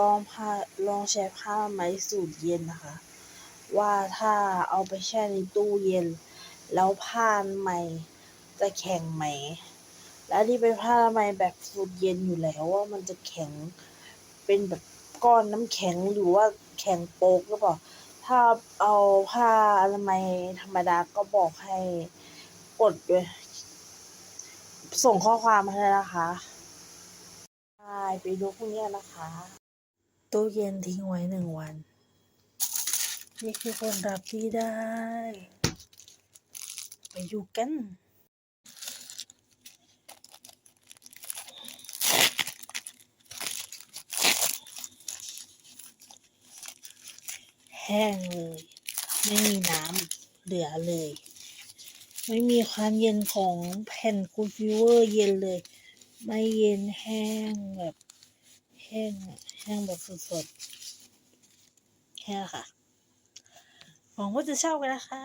ลองผ้าลองใช้ผ้าไหมสูตรเย็นนะคะ ว่าถ้าเอาไปแช่ในตู้เย็น แล้วผ้าไหมจะแข็งไหม และนี่เป็นผ้าไหมแบบสูตรเย็นอยู่แล้วว่ามันจะแข็งเป็นแบบก้อนน้ำแข็งหรือว่าแข็งโป๊กหรือเปล่าถ้าเอาผ้าอนามัยธรรมดาก็บอกให้กดด้วยส่งข้อความมาให้นะคะไปดูพวกนี้นะคะ ตู้เย็นทิ้งไว้หนึ่งวัน นี่คือผลลัพธ์ที่ได้ ไปดูกันแห้งเลย ไม่มีน้ำเหลือเลย ไม่มีความเย็นของแผ่นคูลฟิวเวอร์เย็นเลย ไม่เย็นแห้งแบบ แห้งแห้งแบบสดๆแค่ค่ะหวังว่าจะชอบกันนะคะ